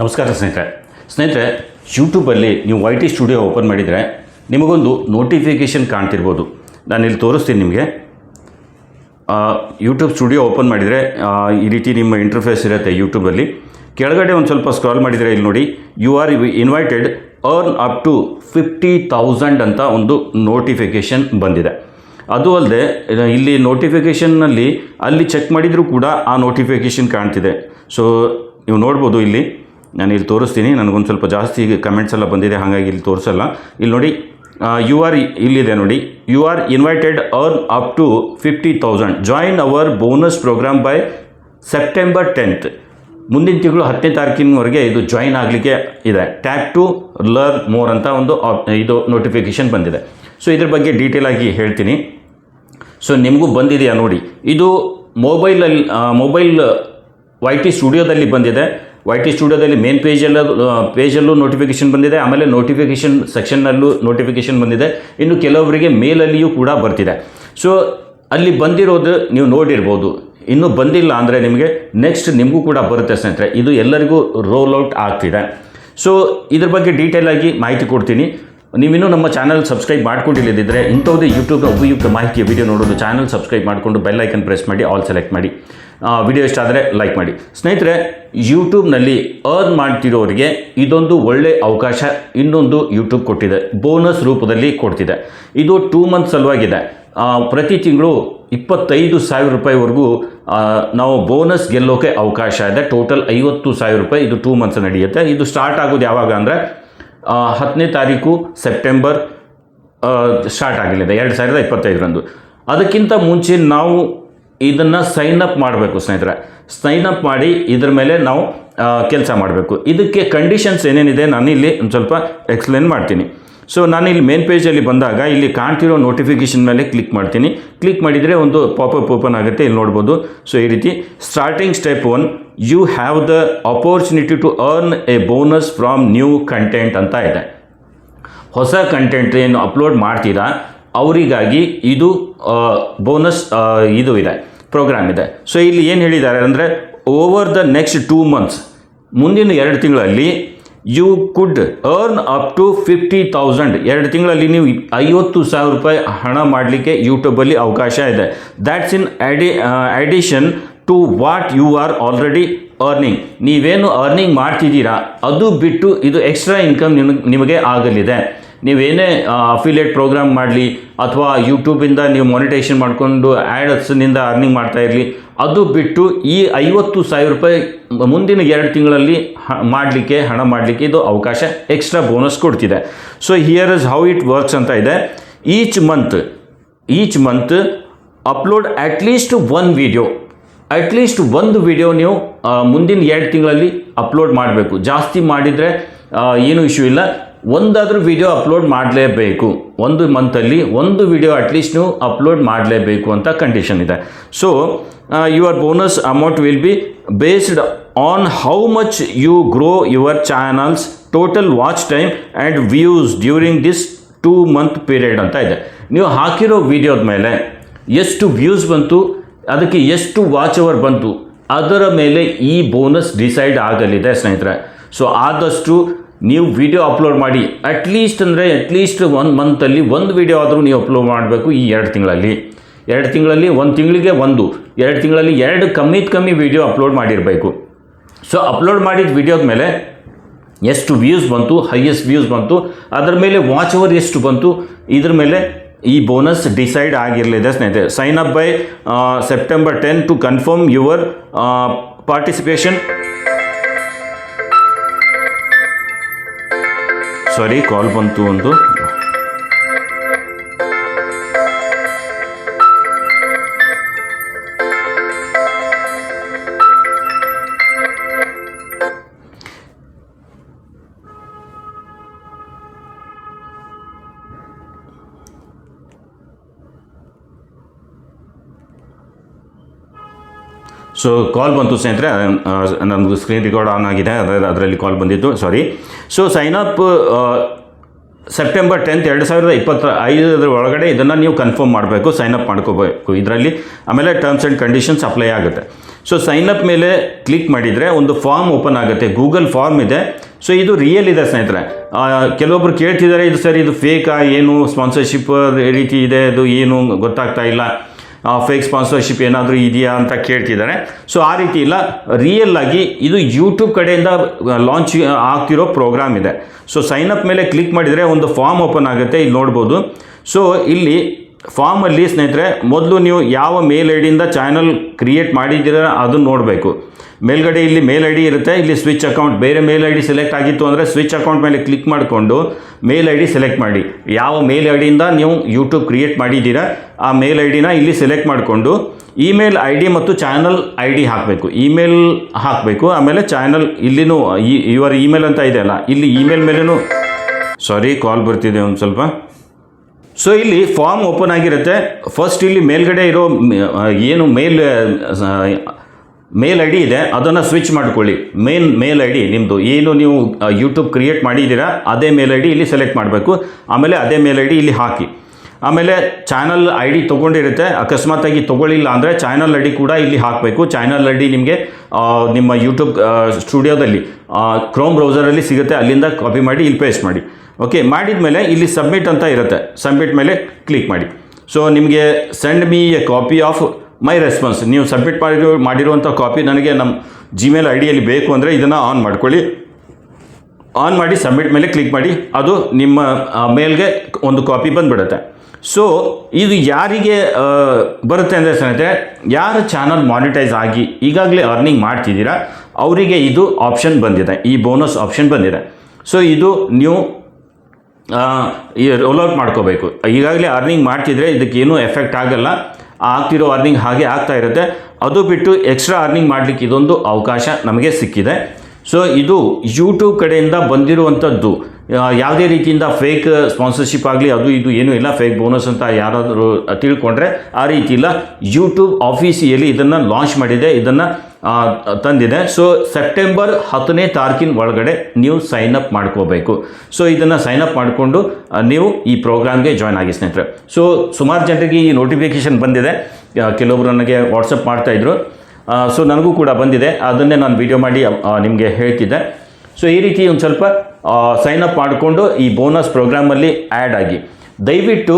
ನಮಸ್ಕಾರ ಸ್ನೇಹಿತರೆ. ಸ್ನೇಹಿತರೆ ಯೂಟ್ಯೂಬಲ್ಲಿ ನೀವು ವೈ ಟಿ ಸ್ಟುಡಿಯೋ ಓಪನ್ ಮಾಡಿದರೆ ನಿಮಗೊಂದು ನೋಟಿಫಿಕೇಷನ್ ಕಾಣ್ತಿರ್ಬೋದು. ನಾನು ಇಲ್ಲಿ ತೋರಿಸ್ತೀನಿ ನಿಮಗೆ. ಯೂಟ್ಯೂಬ್ ಸ್ಟುಡಿಯೋ ಓಪನ್ ಮಾಡಿದರೆ ಈ ರೀತಿ ನಿಮ್ಮ ಇಂಟರ್ಫೇಸ್ ಇರುತ್ತೆ ಯೂಟ್ಯೂಬಲ್ಲಿ ಕೆಳಗಡೆ ಒಂದು ಸ್ವಲ್ಪ ಸ್ಕ್ರಾಲ್ ಮಾಡಿದರೆ ಇಲ್ಲಿ ನೋಡಿ you are invited earn up to fifty thousand ಅಂತ ಒಂದು ನೋಟಿಫಿಕೇಷನ್ ಬಂದಿದೆ. ಅದು ಅಲ್ಲದೆ ಇಲ್ಲಿ ನೋಟಿಫಿಕೇಷನ್ನಲ್ಲಿ ಅಲ್ಲಿ ಚೆಕ್ ಮಾಡಿದರೂ ಕೂಡ ಆ ನೋಟಿಫಿಕೇಷನ್ ಕಾಣ್ತಿದೆ. ಸೊ ನೀವು ನೋಡ್ಬೋದು ಇಲ್ಲಿ. ನಾನು ಇಲ್ಲಿ ತೋರಿಸ್ತೀನಿ. ನನಗೊಂದು ಸ್ವಲ್ಪ ಜಾಸ್ತಿ ಕಮೆಂಟ್ಸ್ ಎಲ್ಲ ಬಂದಿದೆ, ಹಾಗಾಗಿ ಇಲ್ಲಿ ತೋರಿಸಲ್ಲ. ಇಲ್ಲಿ ನೋಡಿ ಯು ಆರ್ ಇಲ್ಲಿದೆ ನೋಡಿ. You are invited earn up to fifty thousand join our bonus program by September tenth ಮುಂದಿನ ತಿಂಗಳು ಹತ್ತನೇ ತಾರೀಕಿನವರೆಗೆ ಇದು ಜಾಯಿನ್ ಆಗಲಿಕ್ಕೆ ಇದೆ. ಟ್ಯಾಪ್ ಟು ಲರ್ನ್ ಮೋರ್ ಅಂತ ಒಂದು ಇದು ನೋಟಿಫಿಕೇಷನ್ ಬಂದಿದೆ. ಸೊ ಇದ್ರ ಬಗ್ಗೆ ಡೀಟೇಲ್ ಆಗಿ ಹೇಳ್ತೀನಿ. ಸೊ ನಿಮಗೂ ಬಂದಿದೆಯಾ ನೋಡಿ. ಇದು ಮೊಬೈಲಲ್ಲಿ ಮೊಬೈಲ್ ವೈ ಟಿ ಸ್ಟುಡಿಯೋದಲ್ಲಿ ಬಂದಿದೆ. ವೈ ಟಿ ಸ್ಟುಡಿಯೋದಲ್ಲಿ ಮೇನ್ ಪೇಜಲ್ಲ ಪೇಜಲ್ಲೂ ನೋಟಿಫಿಕೇಷನ್ ಬಂದಿದೆ. ಆಮೇಲೆ ನೋಟಿಫಿಕೇಷನ್ ಸೆಕ್ಷನ್ನಲ್ಲೂ ನೋಟಿಫಿಕೇಷನ್ ಬಂದಿದೆ. ಇನ್ನು ಕೆಲವರಿಗೆ ಮೇಲಲ್ಲಿಯೂ ಕೂಡ ಬರ್ತಿದೆ. ಸೊ ಅಲ್ಲಿ ಬಂದಿರೋದು ನೀವು ನೋಡಿರ್ಬೋದು. ಇನ್ನೂ ಬಂದಿಲ್ಲ ಅಂದರೆ ನಿಮಗೆ ನೆಕ್ಸ್ಟ್ ನಿಮಗೂ ಕೂಡ ಬರುತ್ತೆ ಸ್ನೇಹಿತರೆ. ಇದು ಎಲ್ಲರಿಗೂ ರೋಲ್ ಔಟ್ ಆಗ್ತಿದೆ. ಸೊ ಇದ್ರ ಬಗ್ಗೆ ಡೀಟೇಲ್ ಆಗಿ ಮಾಹಿತಿ ಕೊಡ್ತೀನಿ. ನೀವಿನ್ನೂ ನಮ್ಮ ಚಾನಲ್ ಸಬ್ಸ್ಕ್ರೈಬ್ ಮಾಡ್ಕೊಂಡಿಲ್ಲದಿದ್ದರೆ ಇಂಥವುದೇ ಯೂಟ್ಯೂಬ್ನ ಉಪಯುಕ್ತ ಮಾಹಿತಿಯ ವಿಡಿಯೋ ನೋಡೋದು ಚಾನಲ್ ಸಬ್ಸ್ಕ್ರೈಬ್ ಮಾಡಿಕೊಂಡು ಬೆಲ್ ಐಕನ್ ಪ್ರೆಸ್ ಮಾಡಿ ಆಲ್ ಸೆಲೆಕ್ಟ್ ಮಾಡಿ. ವಿಡಿಯೋ ಇಷ್ಟ ಆದರೆ ಲೈಕ್ ಮಾಡಿ. ಸ್ನೇಹಿತರೆ ಯೂಟ್ಯೂಬ್ನಲ್ಲಿ ಅರ್ನ್ ಮಾಡ್ತಿರೋರಿಗೆ ಇದೊಂದು ಒಳ್ಳೆ ಅವಕಾಶ, ಇನ್ನೊಂದು ಯೂಟ್ಯೂಬ್ ಕೊಟ್ಟಿದೆ. ಬೋನಸ್ ರೂಪದಲ್ಲಿ ಕೊಡ್ತಿದೆ. ಇದು ಟೂ ಮಂತ್ ಸಲುವಾಗಿದೆ. ಪ್ರತಿ ತಿಂಗಳು ಇಪ್ಪತ್ತೈದು ಸಾವಿರ ರೂಪಾಯಿವರೆಗೂ ನಾವು ಬೋನಸ್ ಗೆಲ್ಲೋಕೆ ಅವಕಾಶ ಇದೆ. ಟೋಟಲ್ ಐವತ್ತು ಸಾವಿರ ರೂಪಾಯಿ ಇದು ಟೂ ಮಂತ್ಸ್ ನಡೆಯುತ್ತೆ. ಇದು ಸ್ಟಾರ್ಟ್ ಆಗೋದು ಯಾವಾಗ ಅಂದರೆ ಹತ್ತನೇ ತಾರೀಕು ಸೆಪ್ಟೆಂಬರ್ ಸ್ಟಾರ್ಟ್ ಆಗಲಿದೆ ಎರಡು ಸಾವಿರದ ಇಪ್ಪತ್ತೈದರಂದು. ಅದಕ್ಕಿಂತ ಮುಂಚೆ ನಾವು ಇದನ್ನು ಸೈನ್ ಅಪ್ ಮಾಡಬೇಕು ಸ್ನೇಹಿತರೆ. ಸೈನ್ ಅಪ್ ಮಾಡಿ ಇದ್ರ ಮೇಲೆ ನಾವು ಕೆಲಸ ಮಾಡಬೇಕು. ಇದಕ್ಕೆ ಕಂಡೀಷನ್ಸ್ ಏನೇನಿದೆ ನಾನು ಇಲ್ಲಿ ಒಂದು ಸ್ವಲ್ಪ ಎಕ್ಸ್ಪ್ಲೇನ್ ಮಾಡ್ತೀನಿ. ಸೊ ನಾನು ಇಲ್ಲಿ ಮೇನ್ ಪೇಜಲ್ಲಿ ಬಂದಾಗ ಇಲ್ಲಿ ಕಾಣ್ತಿರೋ ನೋಟಿಫಿಕೇಷನ್ ಮೇಲೆ ಕ್ಲಿಕ್ ಮಾಡ್ತೀನಿ. ಕ್ಲಿಕ್ ಮಾಡಿದರೆ ಒಂದು ಪಾಪಪ್ ಓಪನ್ ಆಗುತ್ತೆ, ಇಲ್ಲಿ ನೋಡ್ಬೋದು. ಸೊ ಈ ರೀತಿ starting step one you have the opportunity to earn a bonus from new content ಅಂತ ಇದೆ. ಹೊಸ ಕಂಟೆಂಟ್ ಏನು ಅಪ್ಲೋಡ್ ಮಾಡ್ತೀರಾ? ಅವರಿಗಾಗಿ ಇದು ಬೋನಸ್ ಇದು ಇದೆ ಪ್ರೋಗ್ರಾಮ್ ಇದೆ. ಸೊ ಇಲ್ಲಿ ಏನು ಹೇಳಿದ್ದಾರೆ ಅಂದರೆ over the next two months ಮುಂದಿನ ಎರಡು ತಿಂಗಳಲ್ಲಿ you could earn up to fifty thousand ಎರಡು ತಿಂಗಳಲ್ಲಿ ನೀವು ಐವತ್ತು ಸಾವಿರ ರೂಪಾಯಿ ಹಣ ಮಾಡಲಿಕ್ಕೆ ಯೂಟ್ಯೂಬಲ್ಲಿ ಅವಕಾಶ ಇದೆ. ದ್ಯಾಟ್ಸ್ ಇನ್ ಅಡಿ addition to what you are already earning ನೀವೇನು ಅರ್ನಿಂಗ್ ಮಾಡ್ತಿದ್ದೀರಾ, ಅದು ಬಿಟ್ಟು ಇದು ಎಕ್ಸ್ಟ್ರಾ ಇನ್ಕಮ್ ನಿಮಗೆ ನಿಮಗೆ ಆಗಲಿದೆ. ನೀವೇನೇ ಅಫಿಲಿಯೇಟ್ ಪ್ರೋಗ್ರಾಮ್ ಮಾಡಲಿ ಅಥವಾ ಯೂಟ್ಯೂಬಿಂದ ನೀವು ಮಾನಿಟೇಷನ್ ಮಾಡಿಕೊಂಡು ಆ್ಯಡ್ಸ್ನಿಂದ ಅರ್ನಿಂಗ್ ಮಾಡ್ತಾ ಇರಲಿ, ಅದು ಬಿಟ್ಟು ಈ ಐವತ್ತು ಸಾವಿರ ರೂಪಾಯಿ ಮುಂದಿನ ಎರಡು ತಿಂಗಳಲ್ಲಿ ಮಾಡಲಿಕ್ಕೆ, ಹಣ ಮಾಡಲಿಕ್ಕೆ ಇದು ಅವಕಾಶ ಎಕ್ಸ್ಟ್ರಾ ಬೋನಸ್ ಕೊಡ್ತಿದೆ. So here is how it works ಅಂತ ಇದೆ. Each month each month upload at least one video at least ಒಂದು ವಿಡಿಯೋ ನೀವು ಮುಂದಿನ ಎರಡು ತಿಂಗಳಲ್ಲಿ ಅಪ್ಲೋಡ್ ಮಾಡಬೇಕು. ಜಾಸ್ತಿ ಮಾಡಿದರೆ ಏನೂ ಇಶ್ಯೂ ಇಲ್ಲ. ಒಂದಾದರೂ ವಿಡಿಯೋ ಅಪ್ಲೋಡ್ ಮಾಡಲೇಬೇಕು. ಒಂದು ಮಂತಲ್ಲಿ ಒಂದು ವಿಡಿಯೋ ಅಟ್ಲೀಸ್ಟ್ ನೀವು ಅಪ್ಲೋಡ್ ಮಾಡಲೇಬೇಕು ಅಂತ ಕಂಡೀಷನ್ ಇದೆ. So your bonus amount will be based on how much you grow your channels total watch time and views during this two month period ಅಂತ ಇದೆ. ನೀವು ಹಾಕಿರೋ ವಿಡಿಯೋದ ಮೇಲೆ ಎಷ್ಟು ವ್ಯೂಸ್ ಬಂತು, ಅದಕ್ಕೆ ಎಷ್ಟು ವಾಚ್ ಅವರ್ ಬಂತು, ಅದರ ಮೇಲೆ ಈ ಬೋನಸ್ ಡಿಸೈಡ್ ಆಗಲಿದೆ ಸ್ನೇಹಿತರೆ. ಸೊ ಆದಷ್ಟು ನೀವು ವಿಡಿಯೋ ಅಪ್ಲೋಡ್ ಮಾಡಿ ಅಟ್ಲೀಸ್ಟ್ ಅಂದರೆ ಅಟ್ಲೀಸ್ಟ್ ಒಂದು ಮಂತಲ್ಲಿ ಒಂದು ವಿಡಿಯೋ ಆದರೂ ನೀವು ಅಪ್ಲೋಡ್ ಮಾಡಬೇಕು ಈ ಎರಡು ತಿಂಗಳಲ್ಲಿ. ಎರಡು ತಿಂಗಳಲ್ಲಿ ಒಂದು ತಿಂಗಳಿಗೆ ಒಂದು, ಎರಡು ತಿಂಗಳಲ್ಲಿ ಎರಡು ಕಮ್ಮಿದ ಕಮ್ಮಿ ವಿಡಿಯೋ ಅಪ್ಲೋಡ್ ಮಾಡಿರಬೇಕು. ಸೊ ಅಪ್ಲೋಡ್ ಮಾಡಿದ ವಿಡಿಯೋದ ಮೇಲೆ ಎಷ್ಟು ವ್ಯೂಸ್ ಬಂತು ಹೈಯೆಸ್ಟ್ ವ್ಯೂಸ್ ಬಂತು, ಅದರ ಮೇಲೆ ವಾಚ್ ಓವರ್ ಎಷ್ಟು ಬಂತು, ಇದ್ರ ಮೇಲೆ ಈ ಬೋನಸ್ ಡಿಸೈಡ್ ಆಗಿರಲಿದೆ ಸ್ನೇಹಿತರೆ. Sign up by September ten to confirm your participation sorry call ಬಂತು ಒಂದು ಸೊ ಕಾಲ್ ಬಂತು ಸ್ನೇಹಿತರೆ ನಮ್ಮದು ಸ್ಕ್ರೀನ್ ರೆಕಾರ್ಡ್ ಆನ್ ಆಗಿದೆ ಅದರ ಅದರಲ್ಲಿ ಕಾಲ್ ಬಂದಿತ್ತು sorry so sign up September tenth ಎರಡು ಸಾವಿರದ ಇಪ್ಪತ್ತ ಐದರ ಒಳಗಡೆ ಇದನ್ನು ನೀವು ಕನ್ಫರ್ಮ್ ಮಾಡಬೇಕು ಸೈನ್ ಅಪ್ ಮಾಡ್ಕೋಬೇಕು ಇದರಲ್ಲಿ. ಆಮೇಲೆ ಟರ್ಮ್ಸ್ ಆ್ಯಂಡ್ ಕಂಡೀಷನ್ಸ್ ಅಪ್ಲೈ ಆಗುತ್ತೆ. ಸೊ ಸೈನ್ ಅಪ್ ಮೇಲೆ ಕ್ಲಿಕ್ ಮಾಡಿದರೆ ಒಂದು ಫಾರ್ಮ್ ಓಪನ್ ಆಗುತ್ತೆ ಗೂಗಲ್ ಫಾರ್ಮ್ ಇದೆ. ಸೊ ಇದು ರಿಯಲ್ ಇದೆ ಸ್ನೇಹಿತರೆ. ಕೆಲವೊಬ್ರು ಕೇಳ್ತಿದ್ದಾರೆ, ಇದು ಸರ್, ಇದು ಫೇಕಾ ಏನು ಸ್ಪಾನ್ಸರ್ಶಿಪ್ ರೀತಿ ಇದೆ, ಅದು ಏನು, ಗೊತ್ತಾಗ್ತಾ ಇಲ್ಲ. ಫೇಕ್ ಸ್ಪಾನ್ಸರ್ಶಿಪ್ ಏನಾದರೂ ಇದೆಯಾ ಅಂತ ಕೇಳ್ತಿದ್ದಾರೆ. ಸೊ ಆ ರೀತಿ ಇಲ್ಲ. ರಿಯಲ್ ಆಗಿ ಇದು ಯೂಟ್ಯೂಬ್ ಕಡೆಯಿಂದ ಲಾಂಚ್ ಆಗ್ತಿರೋ ಪ್ರೋಗ್ರಾಮ್ ಇದೆ. ಸೊ ಸೈನ್ ಅಪ್ ಮೇಲೆ ಕ್ಲಿಕ್ ಮಾಡಿದರೆ ಒಂದು ಫಾರ್ಮ್ ಓಪನ್ ಆಗುತ್ತೆ. ಇಲ್ಲಿ ನೋಡ್ಬೋದು. ಸೊ ಇಲ್ಲಿ ಫಾರ್ಮಲ್ಲಿ ಸ್ನೇಹಿತರೆ, ಮೊದಲು ನೀವು ಯಾವ ಮೇಲ್ ಐ ಡಿಯಿಂದ ಚಾನಲ್ ಕ್ರಿಯೇಟ್ ಮಾಡಿದ್ದೀರ ಅದನ್ನು ನೋಡಬೇಕು. ಮೇಲ್ಗಡೆ ಇಲ್ಲಿ ಮೇಲ್ ಐ ಡಿ ಇರುತ್ತೆ, ಇಲ್ಲಿ ಸ್ವಿಚ್ ಅಕೌಂಟ್, ಬೇರೆ ಮೇಲ್ ಐ ಡಿ ಸೆಲೆಕ್ಟ್ ಆಗಿತ್ತು ಅಂದರೆ ಸ್ವಿಚ್ ಅಕೌಂಟ್ ಮೇಲೆ ಕ್ಲಿಕ್ ಮಾಡಿಕೊಂಡು ಮೇಲ್ ಐ ಡಿ ಸೆಲೆಕ್ಟ್ ಮಾಡಿ. ಯಾವ ಮೇಲ್ ಐ ಡಿಯಿಂದ ನೀವು ಯೂಟ್ಯೂಬ್ ಕ್ರಿಯೇಟ್ ಮಾಡಿದ್ದೀರಾ, ಆ ಮೇಲ್ ಐ ಡಿನ ಇಲ್ಲಿ ಸೆಲೆಕ್ಟ್ ಮಾಡಿಕೊಂಡು ಇಮೇಲ್ ಐ ಡಿ ಮತ್ತು ಚಾನಲ್ ಐ ಡಿ ಹಾಕಬೇಕು. ಇಮೇಲ್ ಹಾಕಬೇಕು, ಆಮೇಲೆ ಚಾನಲ್ ಇಲ್ಲಿನೂ ಇವರ ಇಮೇಲ್ ಅಂತ ಇದೆ ಅಲ್ಲ ಇಲ್ಲಿ ಇಮೇಲ್ ಮೇಲೂ ಸಾರಿ ಕಾಲ್ ಬರ್ತಿದೆ ಒಂದು ಸ್ವಲ್ಪ. ಸೊ ಇಲ್ಲಿ ಫಾರ್ಮ್ ಓಪನ್ ಆಗಿರುತ್ತೆ. ಫಸ್ಟ್ ಇಲ್ಲಿ ಮೇಲ್ಗಡೆ ಇರೋ ಏನು ಮೇಲ್ ಮೇಲ್ ಐ ಡಿ ಇದೆ, ಅದನ್ನು ಸ್ವಿಚ್ ಮಾಡ್ಕೊಳ್ಳಿ. ಮೇನ್ ಮೇಲ್ ಐ ಡಿ ನಿಮ್ಮದು ಏನು ನೀವು ಯೂಟ್ಯೂಬ್ ಕ್ರಿಯೇಟ್ ಮಾಡಿದ್ದೀರಾ, ಅದೇ ಮೇಲ್ ಐ ಡಿ ಇಲ್ಲಿ ಸೆಲೆಕ್ಟ್ ಮಾಡಬೇಕು. ಆಮೇಲೆ ಅದೇ ಮೇಲ್ ಐ ಡಿ ಇಲ್ಲಿ ಹಾಕಿ. ಆಮೇಲೆ ಚಾನಲ್ ಐ ಡಿ ತೊಗೊಂಡಿರುತ್ತೆ ಅಕಸ್ಮಾತಾಗಿ ತೊಗೊಳ್ಳಿಲ್ಲ ಅಂದರೆ ಚಾನಲ್ ಐ ಡಿ ಕೂಡ ಇಲ್ಲಿ ಹಾಕಬೇಕು. ಚಾನಲ್ ಐ ಡಿ ನಿಮಗೆ ನಿಮ್ಮ ಯೂಟ್ಯೂಬ್ ಸ್ಟುಡಿಯೋದಲ್ಲಿ ಕ್ರೋಮ್ ಬ್ರೌಸರಲ್ಲಿ ಸಿಗುತ್ತೆ. ಅಲ್ಲಿಂದ ಕಾಪಿ ಮಾಡಿ, ಇಲ್ಲಿ ಪೇಸ್ಟ್ ಮಾಡಿ. ಓಕೆ ಮಾಡಿದ ಮೇಲೆ ಇಲ್ಲಿ ಸಬ್ಮಿಟ್ ಅಂತ ಇರುತ್ತೆ. ಸಬ್ಮಿಟ್ ಮೇಲೆ ಕ್ಲಿಕ್ ಮಾಡಿ. ಸೊ ನಿಮಗೆ send me a copy of my response ನೀವು ಸಬ್ಮಿಟ್ ಮಾಡಿರೋ, ಮಾಡಿರುವಂಥ ಕಾಪಿ ನನಗೆ ನಮ್ಮ ಜಿಮೇಲ್ ಐ ಡಿಯಲ್ಲಿ ಬೇಕು ಅಂದರೆ ಇದನ್ನು ಆನ್ ಮಾಡ್ಕೊಳ್ಳಿ. ಆನ್ ಮಾಡಿ ಸಬ್ಮಿಟ್ ಮೇಲೆ ಕ್ಲಿಕ್ ಮಾಡಿ. ಅದು ನಿಮ್ಮ ಮೇಲ್ಗೆ ಒಂದು ಕಾಪಿ ಬಂದುಬಿಡುತ್ತೆ. ಸೊ ಇದು ಯಾರಿಗೆ ಬರುತ್ತೆ ಅಂದರೆ ಸ್ನೇಹಿತರೆ ಯಾರು ಚಾನಲ್ ಮಾನಿಟೈಸ್ ಆಗಿ ಈಗಾಗಲೇ ಅರ್ನಿಂಗ್ ಮಾಡ್ತಿದ್ದೀರಾ ಅವರಿಗೆ ಇದು ಆಪ್ಷನ್ ಬಂದಿದೆ ಈ ಬೋನಸ್ ಆಪ್ಷನ್ ಬಂದಿದೆ. ಸೊ ಇದು ನೀವು ಆ, ಈ ರೋಲ್ಔಟ್ ಮಾಡ್ಕೋಬೇಕು. ಈಗಾಗಲೇ ಅರ್ನಿಂಗ್ ಮಾಡ್ತಿದ್ರೆ ಇದಕ್ಕೇನೂ ಎಫೆಕ್ಟ್ ಆಗಲ್ಲ. ಆಗ್ತಿರೋ ಅರ್ನಿಂಗ್ ಹಾಗೆ ಆಗ್ತಾ ಇರುತ್ತೆ. ಅದು ಬಿಟ್ಟು ಎಕ್ಸ್ಟ್ರಾ ಅರ್ನಿಂಗ್ ಮಾಡಲಿಕ್ಕೆ ಇದೊಂದು ಅವಕಾಶ ನಮಗೆ ಸಿಕ್ಕಿದೆ. ಸೊ ಇದು ಯೂಟ್ಯೂಬ್ ಕಡೆಯಿಂದ ಬಂದಿರುವಂಥದ್ದು. ಯಾವುದೇ ರೀತಿಯಿಂದ ಫೇಕ್ ಸ್ಪಾನ್ಸರ್ಶಿಪ್ ಆಗಲಿ, ಅದು ಇದು ಏನೂ ಇಲ್ಲ ಫೇಕ್ ಬೋನಸ್ ಅಂತ ಯಾರಾದರೂ ತಿಳ್ಕೊಂಡ್ರೆ ಆ ರೀತಿ ಇಲ್ಲ ಯೂಟ್ಯೂಬ್ ಆಫೀಸಿಯಲ್ಲಿ ಇದನ್ನು ಲಾಂಚ್ ಮಾಡಿದೆ, ಇದನ್ನು ತಂದಿದೆ. ಸೊ ಸೆಪ್ಟೆಂಬರ್ ಹತ್ತನೇ ತಾರೀಕಿನ ಒಳಗಡೆ ನೀವು ಸೈನ್ ಅಪ್ ಮಾಡ್ಕೋಬೇಕು. ಸೊ ಇದನ್ನು ಸೈನ್ ಅಪ್ ಮಾಡಿಕೊಂಡು ನೀವು ಈ ಪ್ರೋಗ್ರಾಮ್ಗೆ ಜಾಯ್ನ್ ಆಗಿ ಸ್ನೇಹಿತರೆ. ಸೊ ಸುಮಾರು ಜನರಿಗೆ ಈ ನೋಟಿಫಿಕೇಶನ್ ಬಂದಿದೆ. ಕೆಲವೊಬ್ರು ನನಗೆ ವಾಟ್ಸಪ್ ಮಾಡ್ತಾಯಿದ್ರು ಸೊ ನನಗೂ ಕೂಡ ಬಂದಿದೆ. ಅದನ್ನೇ ನಾನು ವಿಡಿಯೋ ಮಾಡಿ ನಿಮಗೆ ಹೇಳ್ತಿದ್ದೆ. ಸೊ ಈ ರೀತಿ ಒಂದು ಸ್ವಲ್ಪ ಸೈನ್ ಅಪ್ ಮಾಡಿಕೊಂಡು ಈ ಬೋನಸ್ ಪ್ರೋಗ್ರಾಮಲ್ಲಿ ಆ್ಯಡ್ ಆಗಿ. ದಯವಿಟ್ಟು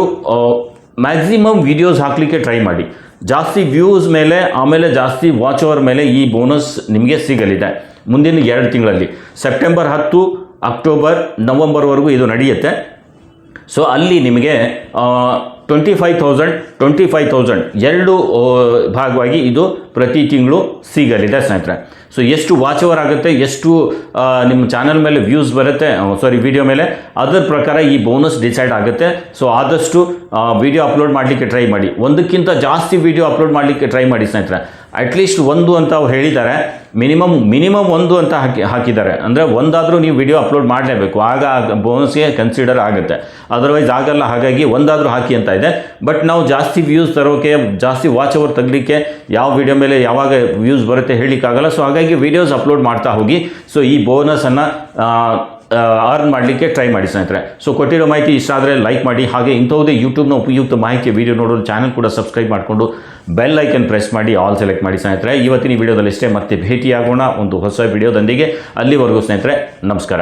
ಮ್ಯಾಕ್ಸಿಮಮ್ ವೀಡಿಯೋಸ್ ಹಾಕಲಿಕ್ಕೆ ಟ್ರೈ ಮಾಡಿ. ಜಾಸ್ತಿ ವ್ಯೂಸ್ ಮೇಲೆ, ಆಮೇಲೆ ಜಾಸ್ತಿ ವಾಚ್ ಅವರ್ ಮೇಲೆ ಈ ಬೋನಸ್ ನಿಮಗೆ ಸಿಗಲಿದೆ. ಮುಂದಿನ ಎರಡು ತಿಂಗಳಲ್ಲಿ. ಸೆಪ್ಟೆಂಬರ್ ಹತ್ತು ಅಕ್ಟೋಬರ್ ನವಂಬರ್ವರೆಗೂ ಇದು ನಡೆಯುತ್ತೆ. ಸೊ ಅಲ್ಲಿ ನಿಮಗೆ twenty five thousand twenty five thousand ಎರಡು ಭಾಗವಾಗಿ ಇದು ಪ್ರತಿ ತಿಂಗಳು ಸಿಗಲಿದೆ ಸ್ನೇಹಿತರೆ. ಸೊ ಎಷ್ಟು ವಾಚ್ ಅವರ್ ಆಗುತ್ತೆ, ಎಷ್ಟು ನಿಮ್ಮ ಚಾನಲ್ ಮೇಲೆ ವ್ಯೂಸ್ ಬರುತ್ತೆ ಸಾರಿ ವಿಡಿಯೋ ಮೇಲೆ, ಅದರ ಪ್ರಕಾರ ಈ ಬೋನಸ್ ಡಿಸೈಡ್ ಆಗುತ್ತೆ. ಸೊ ಆದಷ್ಟು ವಿಡಿಯೋ ಅಪ್ಲೋಡ್ ಮಾಡಲಿಕ್ಕೆ ಟ್ರೈ ಮಾಡಿ. ಒಂದಕ್ಕಿಂತ ಜಾಸ್ತಿ ವಿಡಿಯೋ ಅಪ್ಲೋಡ್ ಮಾಡಲಿಕ್ಕೆ ಟ್ರೈ ಮಾಡಿ ಸ್ನೇಹಿತರೆ. ಅಟ್ಲೀಸ್ಟ್ ಒಂದು ಅಂತ ಅವ್ರು ಹೇಳಿದ್ದಾರೆ. ಮಿನಿಮಮ್ ಮಿನಿಮಮ್ ಒಂದು ಅಂತ ಹಾಕಿ, ಹಾಕಿದ್ದಾರೆ. ಅಂದರೆ ಒಂದಾದರೂ ನೀವು ವಿಡಿಯೋ ಅಪ್ಲೋಡ್ ಮಾಡಲೇಬೇಕು. ಆಗ ಬೋನಸ್ಗೆ ಕನ್ಸಿಡರ್ ಆಗುತ್ತೆ. ಅದರ್ವೈಸ್ ಆಗಲ್ಲ, ಹಾಗಾಗಿ ಒಂದಾದರೂ ಹಾಕಿ ಅಂತ ಇದೆ. ಬಟ್ ನಾವು ಜಾಸ್ತಿ ವ್ಯೂಸ್ ತರೋಕೆ, ಜಾಸ್ತಿ ವಾಚ್ ಅವರ್ ತೆಗಲಿಕ್ಕೆ ಯಾವ ವಿಡಿಯೋ ಮೇಲೆ ಯಾವಾಗ ವ್ಯೂಸ್ ಬರುತ್ತೆ ಹೇಳಲಿಕ್ಕಾಗಲ್ಲ. ಸೊ ಹಾಗಾಗಿ ವಿಡಿಯೋಸ್ ಅಪ್ಲೋಡ್ ಮಾಡ್ತಾ ಹೋಗಿ. ಸೊ ಈ ಬೋನಸನ್ನು ಅರ್ನ್ ಮಾಡಲಿಕ್ಕೆ ಟ್ರೈ ಮಾಡಿ ಸ್ನೇಹಿತರೆ. ಸೊ ಕೊಟ್ಟಿರೋ ಮಾಹಿತಿ ಇಷ್ಟ ಆದರೆ ಲೈಕ್ ಮಾಡಿ. ಹಾಗೆ ಇಂಥವುದೇ ಯೂಟ್ಯೂಬ್ನ ಉಪಯುಕ್ತ ಮಾಹಿತಿ ವೀಡಿಯೋ ನೋಡೋದು ಚಾನಲ್ ಕೂಡ ಸಬ್ಸ್ಕ್ರೈಬ್ ಮಾಡಿಕೊಂಡು ಬೆಲ್ ಐಕನ್ ಪ್ರೆಸ್ ಮಾಡಿ ಆಲ್ ಸೆಲೆಕ್ಟ್ ಮಾಡಿ ಸ್ನೇಹಿತರೆ. ಇವತ್ತಿನ ವಿಡಿಯೋದಲ್ಲಿ ಇಷ್ಟೇ ಮತ್ತೆ ಭೇಟಿಯಾಗೋಣ. ಒಂದು ಹೊಸ ವಿಡಿಯೋದೊಂದಿಗೆ ಅಲ್ಲಿವರೆಗೂ ಸ್ನೇಹಿತರೆ, ನಮಸ್ಕಾರ.